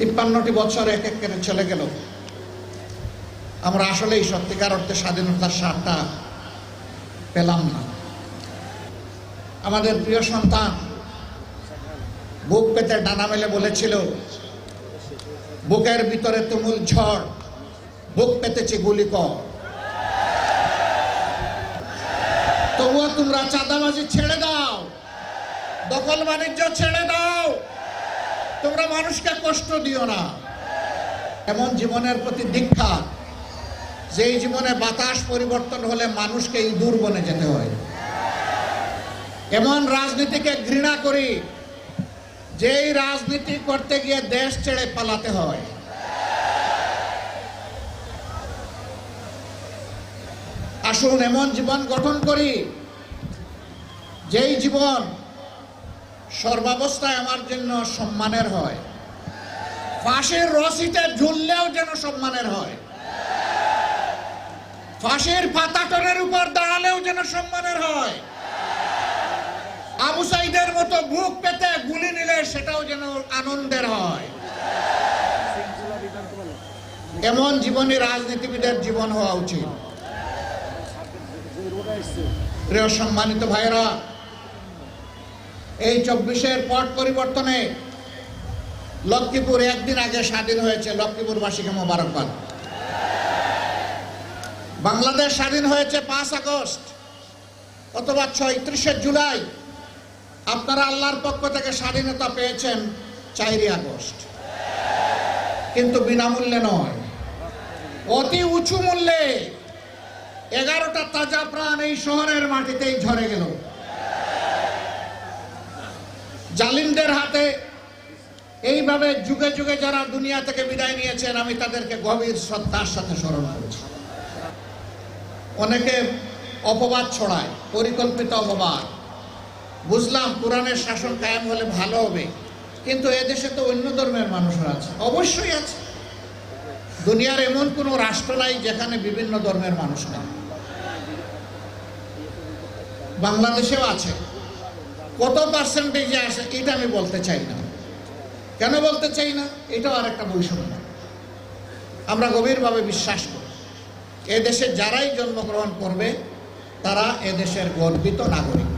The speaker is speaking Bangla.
তিপ্পান্নটি বছর এক এক করে চলে গেল। আমরা আসলেই সত্যিকার অর্থে স্বাধীনতার স্বাদটা পেলাম না। আমাদের প্রিয় সন্তান বুক পেতে ডানা মেলে বলেছিল, বুকের ভিতরে তুমুল ঝড়, বুক পেতেছি গুলি কর। তবুও তোমরা চাঁদাবাজি ছেড়ে দাও, দখল বাণিজ্য ছেড়ে দাও। তোমরা মানুষকে কষ্ট দিও না। এমন জীবনের প্রতি দীক্ষা। যেই জীবনে বাতাস পরিবর্তন হলে মানুষকে ইঁদুর বনে যেতে হয়। এমন রাজনীতিকে ঘৃণা করি, যেই রাজনীতি করতে গিয়ে দেশ ছেড়ে পালাতে হয়। আসুন এমন জীবন গঠন করি, যেই জীবন সর্বাবস্থায় আমার জন্য সম্মানের হয়। ফাঁসির রসিতে ঝুললেও যেন সম্মানের হয়। ফাঁসির পাতাটনের উপর দাঁড়ালেও যেন সম্মানের হয়। আবু সাইদের মতো বুক পেতে গুলি নিলে সেটাও যেন আনন্দের হয়। এমন জীবনী রাজনীতিবিদের জীবন হওয়া উচিত। প্রিয় সম্মানিত ভাইরা এই চব্বিশের পট পরিবর্তনে লক্ষ্মীপুর একদিন আগে স্বাধীন হয়েছে লক্ষ্মীপুর লক্ষ্মীপুরবাসীকে মোবারকবাদ। বাংলাদেশ স্বাধীন হয়েছে পাঁচ আগস্ট অথবা ছয়ত্রিশে জুলাই। আপনারা আল্লাহর পক্ষ থেকে স্বাধীনতা পেয়েছেন চারই আগস্ট। কিন্তু বিনামূল্যে নয়। অতি উঁচু মূল্যে এগারোটা তাজা প্রাণ এই শহরের মাটিতেই ঝরে গেল। জালিমদের হাতে এইভাবে যুগে যুগে যারা দুনিয়া থেকে বিদায় নিয়েছেন, আমি তাদেরকে গভীর শ্রদ্ধার সাথে স্মরণ করছি। অনেকে অপবাদ ছড়ায়, পরিকল্পিত অপবাদ। বুঝলাম কোরআনের শাসন কায়েম হলে ভালো হবে, কিন্তু এদেশে তো অন্য ধর্মের মানুষরা আছে, অবশ্যই আছে। দুনিয়ার এমন কোনো রাষ্ট্র নাই যেখানে বিভিন্ন ধর্মের মানুষ নেই। বাংলাদেশেও আছে। কত পার্সেন্টেজে আসে, এটা আমি বলতে চাই না। কেন বলতে চাই না? এটাও আর একটা বৈষম্য। আমরা গভীরভাবে বিশ্বাস করি এদেশে যারাই জন্মগ্রহণ করবে, তারা এদেশের গর্বিত নাগরিক।